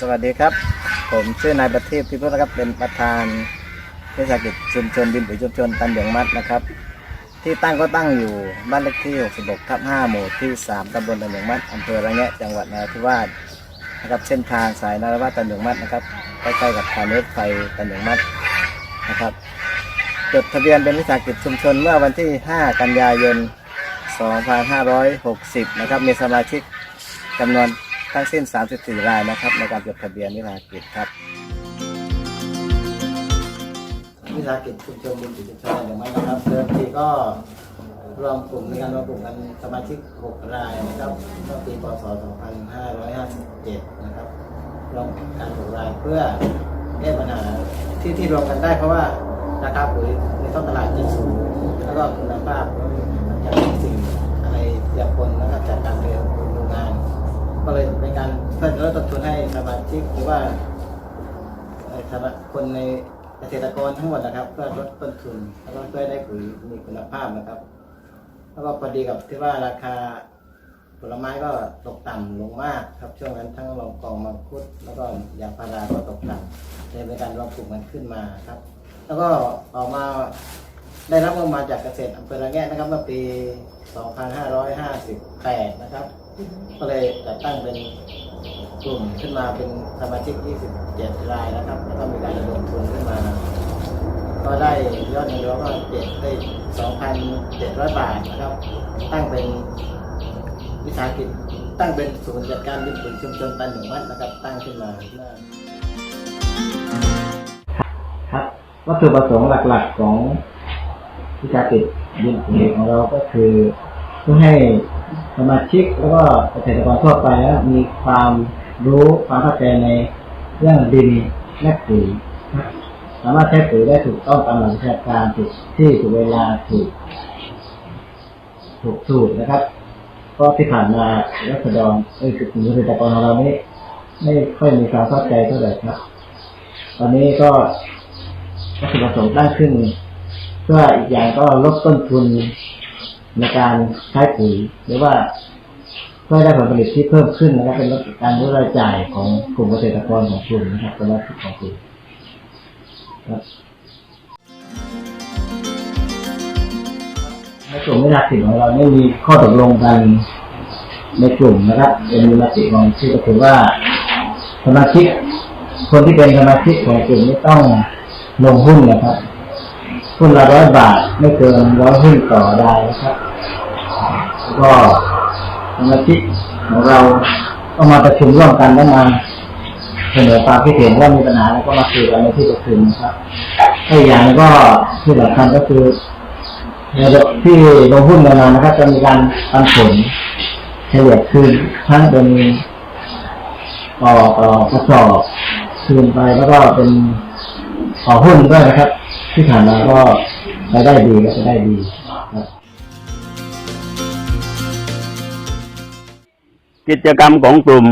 สวัสดีครับ ผมชื่อนายประทีปพิพุทธนะครับเป็นประธานเทศกิจชุมชนดินปุ๋ยชุมชนตันเหลืองมัดนะครับ ที่ตั้งก็ตั้งอยู่บ้านเลขที่ 66ทับ5หมู่ที่ 3ตำบลตันเหลืองมัดอำเภอระแงะจังหวัดนราธิวาสนะครับเส้นทางสายนราธิวาสตันเหลืองมัดนะครับใกล้ๆกับทางรถไฟตันเหลืองมัดนะครับจดทะเบียนเป็นวิสาหกิจชุมชนเมื่อวันที่ 5 กันยายน 2560 นะครับมีสมาชิกจำนวน ทั้งสิ้น 34 รายนะครับ ในการจดทะเบียนวิสาหกิจครับวิสาหกิจชุมชนบุญจิตชุมชนอย่างไรนะครับเดิมทีก็รวมกลุ่มในการรวมกลุ่มกันสมาชิก 6 รายนะครับเมื่อปีพศ 2557 นะครับรวมกัน6รายเพื่อแก้ปัญหาที่ที่รวมกันได้เพราะว่าราคาปุ๋ยในท้องตลาดจะสูง แล้วก็คุณภาพจากสิ่งอะไรเสียปนนะครับจากการเรียงงาน ก็เลยเป็นการเพิ่มลดต้นทุนให้สมาชิกหรือว่าสำหรับคนในเกษตรกรทั้งหมดนะครับ เพื่อลดต้นทุนแล้วก็เพื่อให้ได้ปุ๋ยมีคุณภาพนะครับ แล้วก็พอดีกับที่ว่าราคาผลไม้ก็ตกต่ำลงมากครับช่วงนั้นทั้งลองกองมังคุด แล้วก็ยางพาราก็ตกต่ำเลยเป็นการรวมกลุ่มกันขึ้นมาครับ แล้วก็ออกมาได้รับงบมาจากเกษตรอำเภอระแงะนะครับเมื่อปี 2558 นะครับ ก็เลยจัดตั้งเป็นกลุ่มขึ้นมาเป็นสมาชิก 27 รายนะครับ แล้วก็มีการระดมทุนขึ้นมา ก็ได้ยอดเงินรวมก็เจ็ดได้ 2,700 บาทนะครับ ตั้งเป็นวิสาหกิจตั้งเป็นศูนย์จัดการดินปุ๋ยชุมชนตันหนึ่งวัดนะครับ ตั้งขึ้นมาครับวัตถุประสงค์หลักๆของวิชาติดดินปุ๋ยของเราก็คือเพื่อให้ สมาชิกแล้วก็เกษตรกรทั่วไปนะมีความรู้ความเข้าใจในเรื่องดินและปุ๋ยสามารถใช้ปุ๋ยได้ถูกต้องตามหลักวิชาการถูกที่ถูกเวลาถูก ถูกสูตรนะครับเพราะที่ผ่านมารัษฎรเอ้ยคือกลุ่มเกษตรกรของเรานี่ไม่ค่อยมีความเข้าใจเท่าไหร่ครับ ตอนนี้ก็วัตถุประสงค์ตั้งขึ้นเพื่ออีกอย่างก็ลดต้นทุน ในการใช้ปุ๋ยหรือว่าเพื่อได้ผลผลิตที่เพิ่มขึ้นนะครับเป็นลดการลดรายจ่ายของกลุ่มเกษตรกรของกลุ่มนะครับเป็นลดของกลุ่มครับในกลุ่มวิชาศิลป์ของเราเนี่มีข้อตกลงกันในกลุ่มนะครับเป็นมติของชื่ก็คือว่าสมาชิกคนที่เป็นสมาชิกของกลุ่มนี้ต้องลงหุ้นนะครับหุ้นละร้อยบาทไม่เกินร้อยหุ้นต่อรายนะครับ ก็สมาชิกของเราต้องมาประชุมร่วมกันแล้วมาเสนอความคิดเห็นว่ามีปัญหาแล้วก็มาคุยกันในที่ประชุมนะครับถ้าอีกอย่างก็ที่สำคัญก็คือในที่ลงหุ้นกันมานะครับ จะมีการปันผลเฉลี่ยคืนทั้งเป็นต่อต่อกระสอบคืนไปแล้วก็เป็นต่อหุ้นด้วยนะครับ ที่ผ่านมาก็รายได้ดีก็จะได้ดี กิจกรรมของกลุ่ม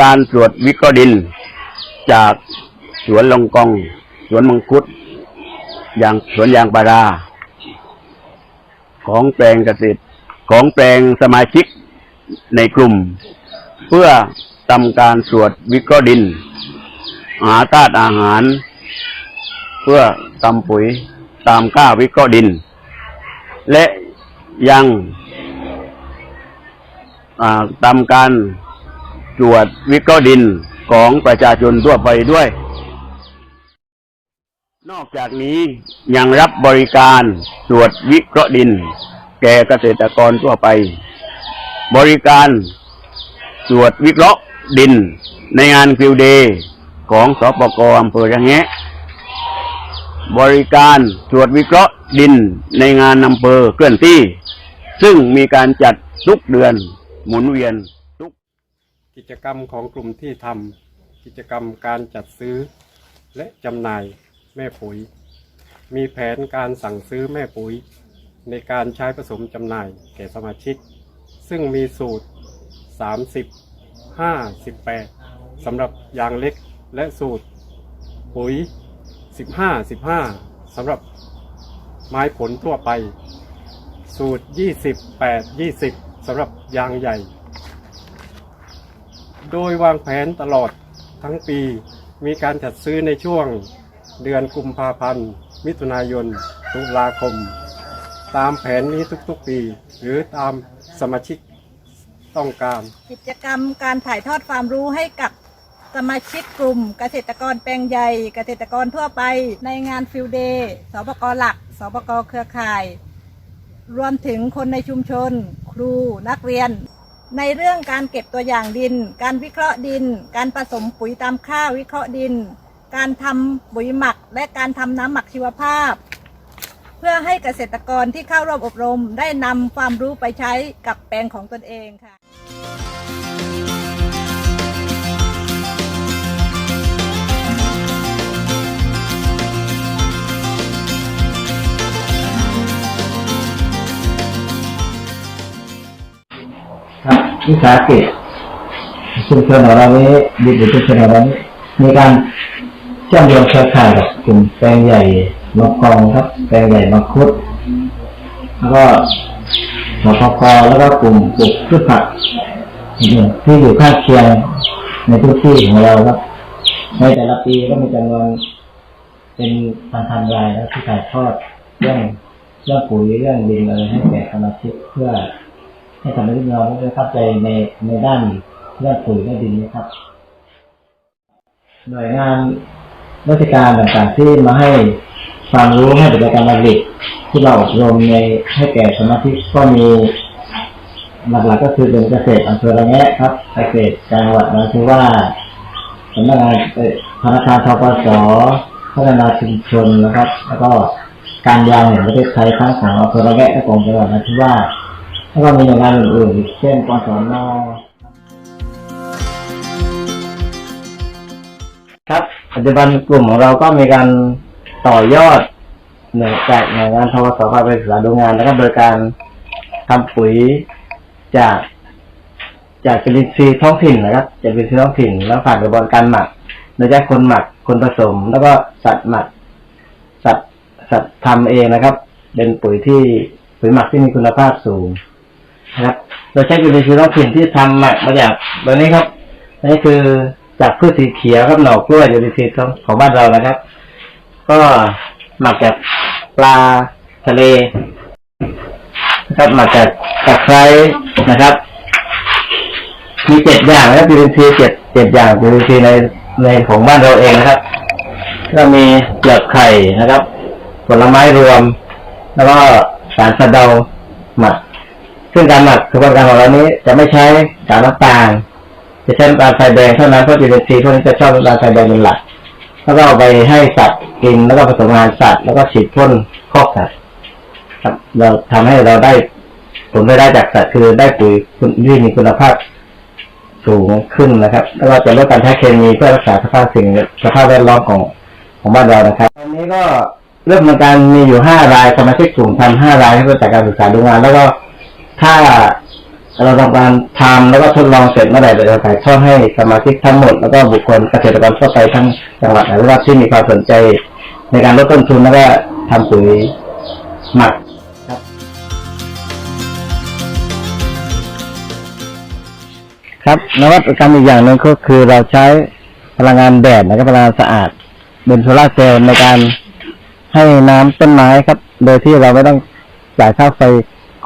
การตรวจวิเคราะห์ดิน จากสวนลงกอง สวนมังคุดยางสวนยางปารา ของแปลงเกษตรของแปลงสมาชิกในกลุ่ม เพื่อทำการตรวจวิเคราะห์ดิน หาธาตุอาหาร เพื่อทำปุ๋ยตามค่าวิเคราะห์ดิน และยัง ทำการตรวจวิเคราะห์ดินของประชาชนทั่วไปด้วย นอกจากนี้ยังรับบริการตรวจวิเคราะห์ดิน แก่เกษตรกรทั่วไป บริการตรวจวิเคราะห์ดินในงานฟิวเดย์ของสปกอำเภอระแงะบริการตรวจวิเคราะห์ดินในงานอำเภอเคลื่อนที่ ซึ่งมีการจัดทุกเดือน หมุนเวียนทุกกิจกรรมของกลุ่มที่ทำกิจกรรมการจัดซื้อ และจำหน่ายแม่ปุ๋ย มีแผนการสั่งซื้อแม่ปุ๋ย ในการใช้ผสมจำหน่ายแก่สมาชิก ซึ่งมีสูตร 30 5 18สำหรับยางเล็กและสูตร ปุ๋ย 15 15สำหรับไม้ผลทั่วไป สูตร 28 20 สำหรับยางใหญ่ โดยวางแผนตลอดทั้งปี มีการจัดซื้อในช่วงเดือนกุมภาพันธ์ มิถุนายน ตุลาคม ตามแผนนี้ทุกๆปี หรือตามสมาชิกต้องการ กิจกรรมการถ่ายทอดความรู้ให้กับสมาชิกกลุ่มเกษตรกรแปลงใหญ่เกษตรกรทั่วไปในงานฟิลเดย์สปกหลัก สปกเครือข่าย รวมถึงคนในชุมชน ครูนักเรียน ในเรื่องการเก็บตัวอย่างดิน การวิเคราะห์ดิน การผสมปุ๋ยตามค่าวิเคราะห์ดิน การทำปุ๋ยหมัก และการทำน้ำหมักชีวภาพ เพื่อให้เกษตรกรที่เข้าร่วมอบรมได้นำความรู้ไปใช้กับแปลงของตนเองค่ะ วิสาหกิจชุมชนของเรานี้ดิบชุมชนของเรานี้มีการเชื่อมโยงเครือข่ายกับกลุ่มแปลงใหญ่มะกองครับแปลงใหญ่มะคุดแล้วก็สปกแล้วก็กลุ่มปลูกพืชผักที่อยู่ข้างเคียงในพื้นที่ของเราครับในแต่ละปีก็มีจำนวนเป็นพันๆรายแล้วที่ถ่ายทอดเรื่องเรื่องปุ๋ยเรื่องดินอะไรให้แก่สมาชิกเพื่อ ให้ทำให้พี่องได้เข้าใจในในด้านเรื่องปุ๋ยเรื่องดินนะครับ หน่วยงานราชการต่างๆที่มาให้ความรู้ให้บริการผลิตที่เราอบรมในให้แก่สมาชิกก็มีหลักๆก็คือเป็นเกษตรอำเภอระแงะครับเกษตรจังหวัดนราธิวาสสำนักงานธนาคารทกสพัฒนาชุมชนนะครับ แล้วก็การยางแห่งประเทศไทยทั้งของอำเภอระแงะและของจังหวัดนราธิวาส แล้วก็มีหน่วยงานอื่นๆเช่นกศนครับปัจจุบันกลุ่มของเราก็มีการต่อยอดหน่วยจากหน่วยงานทวสภาไปศึกษาดูงานแล้วก็โดยการทำปุ๋ยจากจากจุลินทรีย์ท้องถิ่นนะครับจากจุลินทรีย์ท้องถิ่นแล้วผ่านกระบวนการหมักโดยใช้คนหมักคนผสม แล้วก็สัตว์หมัก สัตว์สัตว์ทำเองนะครับ เป็นปุ๋ยที่ปุ๋ยหมักที่มีคุณภาพสูง นะครับโดยใช้จุลินทรีย์ท้องถิ่นที่ทำหมักมาจากตัวนี้ครับนนี้คือจากพืชสีเขียวครับหน่อกล้วยจุลินทรีย์ของของบ้านเรานะครับ ก็หมักจากปลาทะเลนะครับหมักจากตะไคร้นะครับ มีเจ็ดอย่างนะครับจุลินทรีย์เจ็ดเจ็ดอย่างจุลินทรีย์ในในของบ้านเราเองนะครับ ก็มีเปลือกไข่นะครับ ผลไม้รวม แล้วก็สารสะเดาหมัก ซึ่งการหมักกระบวนการของเรานี้จะไม่ใช้สารน้ำตาลจะใช้น้ำตาลทรายแดงเท่านั้นเพราะจุลินทรีย์พวกนี้จะชอบน้ำตาลทรายแดงเป็นหลักแล้วก็เอาไปให้สัตว์กินแล้วก็ผสมอาหารสัตว์แล้วก็ฉีดพ่นคอกสัตว์เราทำให้เราได้ผลได้ได้จากสัตว์คือได้ปุ๋ยคุณที่มีคุณภาพสูงขึ้นนะครับแล้วก็จะลดการใช้เคมีเพื่อรักษาสภาพสิ่งสภาพแวดล้อมของของบ้านเรานะครับตอนนี้ก็เริ่มมาการมีอยู่ห้ารายสมาชิกกลุ่มทำห้ารายให้รู้จักการศึกษาดูงาน แล้วก็ ถ้าเราทำการทำแล้วก็ทดลองเสร็จเมื่อไหร่เราจะถ่ายทอดให้สมาชิกทั้งหมดแล้วก็บุคคลเกษตรกรทั่วไปทั้งจังหวัดหรือว่าที่มีความสนใจในการลดต้นทุนแล้วก็ทำปุ๋ยหมักครับนวัตกรรมอีกอย่างหนึ่งก็คือเราใช้พลังงานแดดนะครับพลังงานสะอาดเป็นโซลาร์เซลล์ในการให้น้ำต้นไม้ครับ โดยที่เราไม่ต้องจ่ายค่าไฟ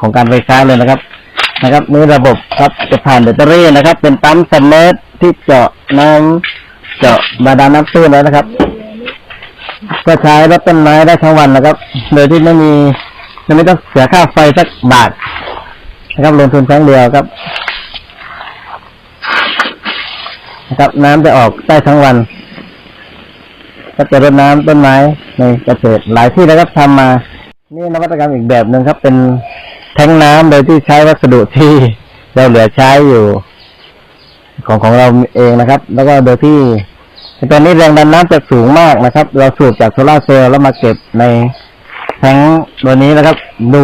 ของการไฟฟ้าเลยนะครับ นะครับนี่ระบบครับจะผ่านแบตเตอรี่นะครับ เป็นปั๊มสมเมร์ทที่เจาะน้ำเจาะบาดาลน้ำตื้นแล้วนะครับ ก็ใช้รดต้นไม้ได้ทั้งวันนะครับ โดยที่ไม่มีไม่ต้องเสียค่าไฟสักบาทนะครับลงทุนครั้งเดียวครับนะครับน้ำจะออกได้ทั้งวันก็จะรดน้ำต้นไม้ในเกษตรหลายที่นะครับทำมา นี่นวัตกรรมอีกแบบหนึ่งครับ เป็น แทงน้ำโดยที่ใช้วัสดุที่เราเหลือใช้อยู่ ของของเราเองนะครับ แล้วก็โดยที่ตอนนี้แรงดันน้ำจะสูงมากนะครับ เราสูบจากโซลาร์เซลล์แล้วมาเก็บในแทงตัวนี้นะครับ ดู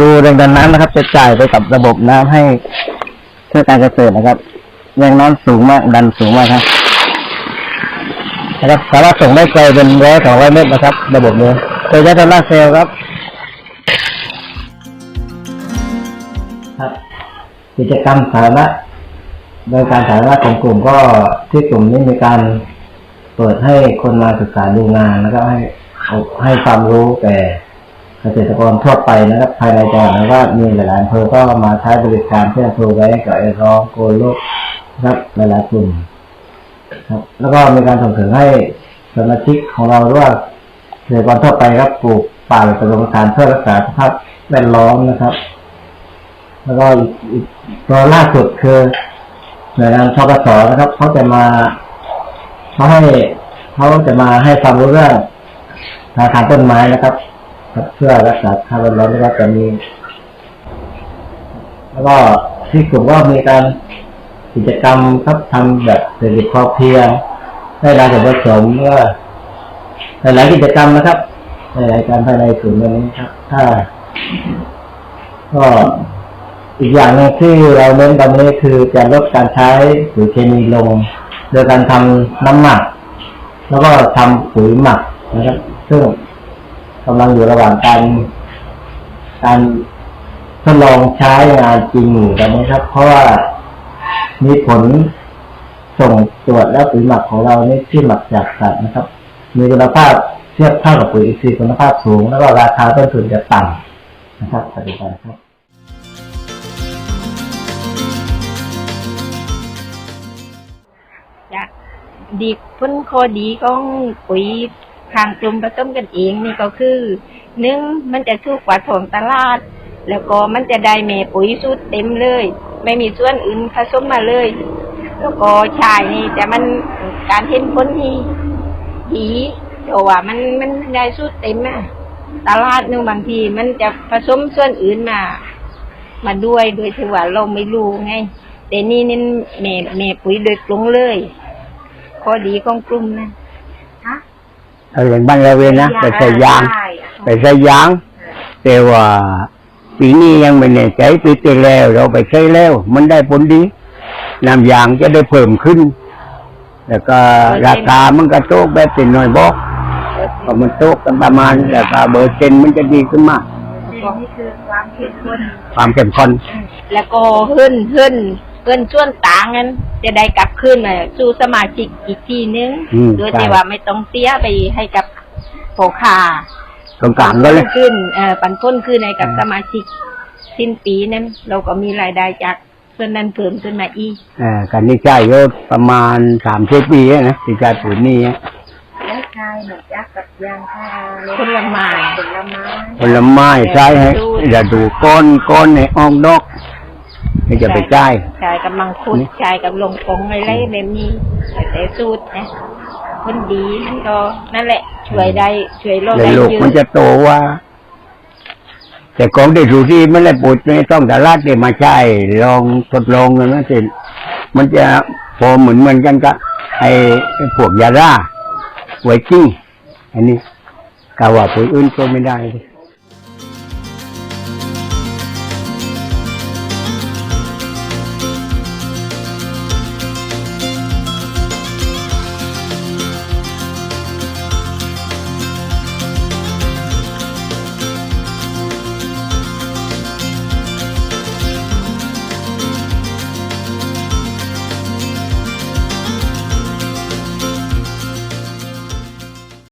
ดูแรงดันน้ำนะครับ จะจ่ายไปกับระบบน้ำให้เพื่อการเกษตรนะครับ แรงน้ำสูงมากดันสูงมากครับนะครับสามารถส่งได้ไกลเป็นร้อยสองร้อยเมตรนะครับ ระบบนี้โดยใช้โซลาร์เซลล์ครับ ครับ กิจกรรมสาระโดยการถ่ายทอดของกลุ่มก็ที่กลุ่มนี้มีการเปิดให้คนมาศึกษาดูงานแล้วก็ให้ให้ความรู้แก่เกษตรกรทั่วไปนะครับ ภายในจังหวัดแล้วก็มีหลายๆอำเภอก็มาใช้บริการที่อำเภอไว้กับไอร้องโกโลกนะครับหลายๆกลุ่มครับ แล้วก็มีการส่งเสริมให้สมาชิกของเราด้วยเกษตรกรทั่วไปครับปลูกป่าเป็นประการเพื่อรักษาสภาพแวดล้อมนะครับ แล้วก็อีกอีกตัวล่าสุดคือหน่วยงานทกสนะครับเขาจะมาเขาให้เขาจะมาให้ความรู้เรื่องอาคารต้นไม้นะครับ เพื่อรักษาสภาพแวดล้อมแล้วก็จะมีแล้วก็ที่กลุ่มก็มีการกิจกรรมครับทำแบบเศรษฐกิจพอเพียงได้รายผสมเมื่อหลายๆกิจกรรมนะครับหลายๆการภายในศูนย์นี้ครับ ถ้า ก็ อีกอย่างหนึงที่เราเน้นตอนนี้คือจะลดการใช้ปุ๋ยเคมีลง โดยการทำน้ำหมัก แล้วก็ทำปุ๋ยหมักนะครับ ซึ่งกำลังอยู่ระหว่างการการทดลองใช้งานจริงอยู่ตอนนี้ครับ เพราะว่ามีผลส่งตรวจแล้วปุ๋ยหมักของเรานี่ที่หมักจากสัตว์นะครับ มีคุณภาพเทียบเท่ากับปุ๋ยอินทรีย์คุณภาพสูง แล้วก็ราคาต้นทุนจะต่ำนะครับปัจจุบันครับ ดีผลข้อดีของปุ๋ยทางกลุ่มผสมกันเองนี่ก็คือหนึ่งมันจะถูกกว่าท้องตลาด แล้วก็มันจะได้แม่ปุ๋ยสูตรเต็มเลย ไม่มีส่วนอื่นผสมมาเลย แล้วก็ชายนี่แต่มันการเห็นผลที่ดีเพราะว่ามันมันได้สูตรเต็มอะตลาดนึงบางทีมันจะผสมส่วนอื่นมา มาด้วยโดยที่ว่าเราไม่รู้ไงแต่นี่นี่แม่แม่ปุ๋ยโดยตรงเลย ข้อดีของกลุ่มนะเอาอย่างบ้านเราเองนะไปใส่ยางไปใส่ยาง แต่ว่าปีนี้ยังไม่แน่ใจปีที่แล้ว เราไปใช้แล้ว มันได้ผลดีน้ำยางจะได้เพิ่มขึ้น แล้วก็ราคามันก็โตกแบบเป็นน้อยบอกพอมันโตกกันประมาณราคาเบอร์เซนมันจะดีขึ้นมาก นี่คือความเข้มข้นความเข้มข้น แล้วก็ขึ้นขึ้น ขึ้นส่วนต่างนั้นจะได้กลับขึ้นมาสู่สมาชิกอีกทีนึงอืมโดยใช่ที่ว่าไม่ต้องเสียไปให้กับโผคาตรงกลางก็เลยขึ้นเอ่อปันพ้นขึ้นให้กับสมาชิก สิ้นปีนั้น เราก็มีรายได้จากส่วนนั้นเพิ่มขึ้นมาอีก เอ่อการนี้ใช้เยอะประมาณสามสิบปีนะที่ใช้ปุ๋ยนี่อะแล้วชายหนักยักษ์กับยางพาราผลไม้ ผลไม้ผลไม้ใช้ให้อย่าดูก้อนก้อนในออกดอก ไม่จะไปใช้ชายกับมังคุดชายกับลงกงอะไรแบบนี้แต่สูตรนะคนดีมันก็นั่นแหละ ช่วยได้ช่วยเราในได้ลูกเยมันอะจะโตว่า แต่ของที่ดูที่ไม่ได้ปุ๋ยไม่ต้องตลาดเนี่ยมาใช้ลองทดลองกันนะสิมันจะพอเหมือนเหมือนกันกับไอ้ไอ้พวกยาร่าไวกิ้งอันนี้กาว่าปุ๋ยอื่นก็ไม่ได้เลย